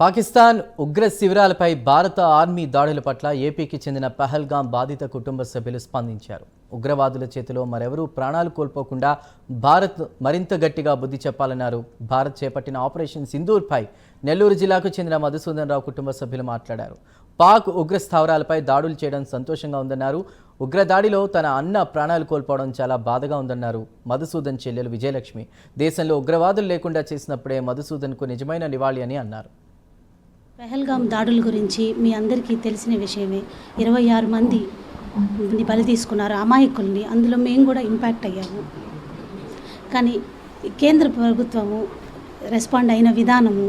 పాకిస్తాన్ ఉగ్ర శిబిరాలపై భారత ఆర్మీ దాడుల పట్ల ఏపీకి చెందిన పహల్గాం బాధిత కుటుంబ సభ్యులు స్పందించారు. ఉగ్రవాదుల చేతిలో మరెవరూ ప్రాణాలు కోల్పోకుండా భారత్ మరింత గట్టిగా బుద్ధి చెప్పాలన్నారు. భారత్ చేపట్టిన ఆపరేషన్ సింధూర్పై నెల్లూరు జిల్లాకు చెందిన మధుసూదన్ రావు కుటుంబ సభ్యులు మాట్లాడారు. పాక్ ఉగ్ర స్థావరాలపై దాడులు చేయడం సంతోషంగా ఉందన్నారు. ఉగ్ర దాడిలో తన అన్న ప్రాణాలు కోల్పోవడం చాలా బాధగా ఉందన్నారు మధుసూదన్ చెల్లెలు విజయలక్ష్మి. దేశంలో ఉగ్రవాదులు లేకుండా చేసినప్పుడే మధుసూదన్కు నిజమైన నివాళి అని అన్నారు. పెహల్గాం దాడుల గురించి మీ అందరికీ తెలిసిన విషయమే. ఇరవై ఆరు మంది బలి తీసుకున్నారు అమాయకుల్ని. అందులో మేము కూడా ఇంపాక్ట్ అయ్యాము. కానీ కేంద్ర ప్రభుత్వము రెస్పాండ్ అయిన విధానము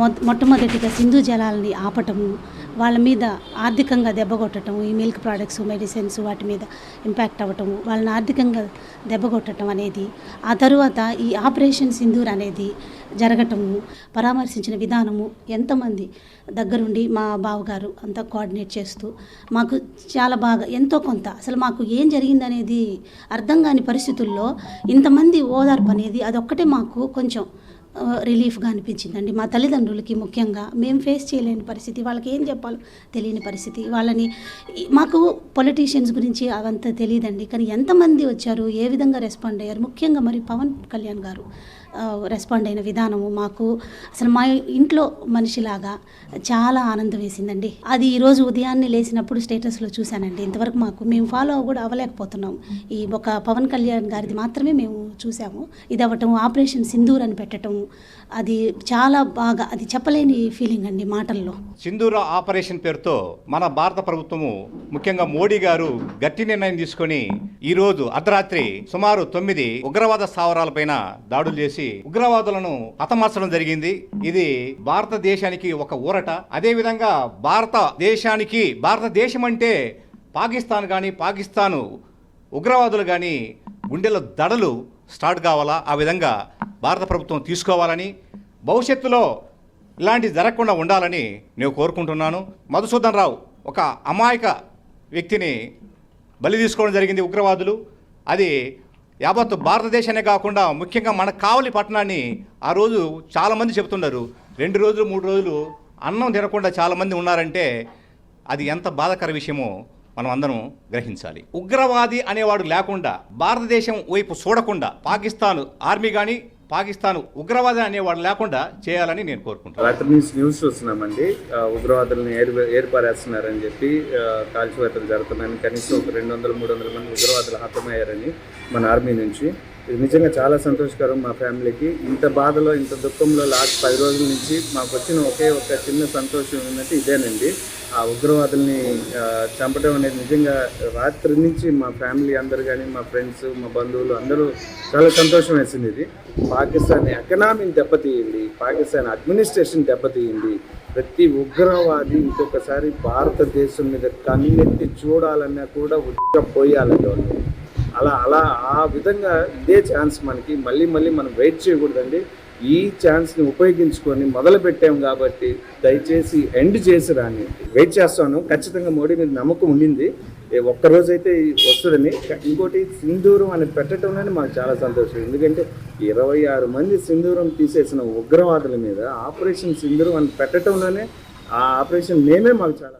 మొ మొట్టమొదటిగా సింధు జలాలని ఆపటము వాళ్ళ మీద ఆర్థికంగా దెబ్బగొట్టడం ఈ మిల్క్ ప్రోడక్ట్స్ మెడిసిన్స్ వాటి మీద ఇంపాక్ట్ అవ్వటము వాళ్ళని ఆర్థికంగా దెబ్బగొట్టడం అనేది ఆ తరువాత ఈ ఆపరేషన్ సింధూర్ అనేది జరగటము పరామర్శించిన విధానము ఎంతమంది దగ్గరుండి మా బావగారు అంతా కోఆర్డినేట్ చేస్తూ మాకు చాలా బాగా ఎంతో కొంత అసలు మాకు ఏం జరిగిందనేది అర్థం కాని పరిస్థితుల్లో ఇంతమంది ఓదార్పు అనేది అదొక్కటే మాకు కొంచెం రిలీఫ్గా అనిపించిందండి. మా తల్లిదండ్రులకి ముఖ్యంగా మేము ఫేస్ చేయలేని పరిస్థితి వాళ్ళకి ఏం చెప్పాలి? తెలియని పరిస్థితి. వాళ్ళని మాకు పొలిటీషియన్స్ గురించి అవంతా తెలియదండి కానీ ఎంతమంది వచ్చారు ఏ విధంగా రెస్పాండ్ అయ్యారు? ముఖ్యంగా మరి పవన్ కళ్యాణ్ గారు రెస్పాండ్ అయిన విధానము మాకు అసలు మా ఇంట్లో మనిషిలాగా చాలా ఆనందం వేసిందండి. అది ఈరోజు ఉదయాన్నే లేచినప్పుడు స్టేటస్లో చూశానండి. ఇంతవరకు మాకు మేము ఫాలో కూడా అవ్వలేకపోతున్నాం. ఈ ఒక పవన్ కళ్యాణ్ గారిది మాత్రమే మేము చూసాము ఇది అవ్వటం ఆపరేషన్ సింధూర్ అని పెట్టడం అది చాలా బాగా అది చెప్పలేని ఫీలింగ్ అండి మాటల్లో. సింధూర ఆపరేషన్ పేరుతో మన భారత ప్రభుత్వము ముఖ్యంగా మోడీ గారు గట్టి నిర్ణయం తీసుకొని ఈ రోజు అర్ధరాత్రి సుమారు తొమ్మిది ఉగ్రవాద స్థావరాలపైన దాడులు చేసి ఉగ్రవాదులను హతమార్చడం జరిగింది. ఇది భారతదేశానికి ఒక ఊరట. అదే విధంగా భారతదేశానికి భారతదేశం అంటే పాకిస్తాన్ కానీ పాకిస్తాను ఉగ్రవాదులు కానీ గుండెల దడలు స్టార్ట్ కావాలా? ఆ విధంగా భారత ప్రభుత్వం తీసుకోవాలని భవిష్యత్తులో ఇలాంటివి జరగకుండా ఉండాలని నేను కోరుకుంటున్నాను. మధుసూదన్ రావు ఒక అమాయక వ్యక్తిని బలి తీసుకోవడం జరిగింది ఉగ్రవాదులు. అది యావత్ భారతదేశానే కాకుండా ముఖ్యంగా మన కావలి పట్టణాన్ని ఆ రోజు చాలామంది చెప్తున్నారు రెండు రోజులు మూడు రోజులు అన్నం తినకుండా చాలామంది ఉన్నారంటే అది ఎంత బాధాకర విషయమో మనం అందరం గ్రహించాలి. ఉగ్రవాది అనేవాడు లేకుండా భారతదేశం వైపు చూడకుండా పాకిస్తాన్ ఆర్మీ కానీ పాకిస్తాన్ ఉగ్రవాదం అనేవాడు లేకుండా చేయాలని నేను కోరుకుంటున్నాను. రాత్రి నుంచి న్యూస్ చూస్తున్నామండి. ఉగ్రవాదులను ఏర్ ఏర్పారేస్తున్నారని చెప్పి కాల్చివేతలు జరుగుతున్నాయని కనీసం ఒక రెండు వందల మూడు వందల మంది ఉగ్రవాదులు హతమయ్యారని మన ఆర్మీ నుంచి. ఇది నిజంగా చాలా సంతోషకరం మా ఫ్యామిలీకి. ఇంత బాధలో ఇంత దుఃఖంలో లాస్ట్ పది రోజుల నుంచి మాకు వచ్చిన ఒకే ఒక చిన్న సంతోషం ఏంటంటే ఇదేనండి. ఆ ఉగ్రవాదుల్ని చంపడం అనేది నిజంగా రాత్రి నుంచి మా ఫ్యామిలీ అందరు కానీ మా ఫ్రెండ్స్ మా బంధువులు అందరూ చాలా సంతోషం వేసింది ఇది. పాకిస్తాన్ ఎకనామీని దెబ్బతీయండి పాకిస్తాన్ అడ్మినిస్ట్రేషన్ దెబ్బతీయండి ప్రతి ఉగ్రవాది ఇంకొకసారి భారతదేశం మీద కన్నెత్తి చూడాలన్నా కూడా ఉగ్గ వాళ్ళు. అలా అలా ఆ విధంగా ఇదే ఛాన్స్ మనకి. మళ్ళీ మళ్ళీ మనం వెయిట్ చేయకూడదండి. ఈ ఛాన్స్ని ఉపయోగించుకొని మొదలు పెట్టాం కాబట్టి దయచేసి ఎండ్ చేసి రాని వెయిట్ చేస్తాను. ఖచ్చితంగా మోడీ మీద నమ్మకం ఉండింది. ఏ ఒక్కరోజైతే వస్తుందని ఇంకోటి సింధూరం అని పెట్టడంలోనే మాకు చాలా సంతోషం. ఎందుకంటే ఇరవై ఆరు మంది సింధూరం తీసేసిన ఉగ్రవాదుల మీద ఆపరేషన్ సింధూరం అని పెట్టడంలోనే ఆ ఆపరేషన్ నేమే మాకు చాలా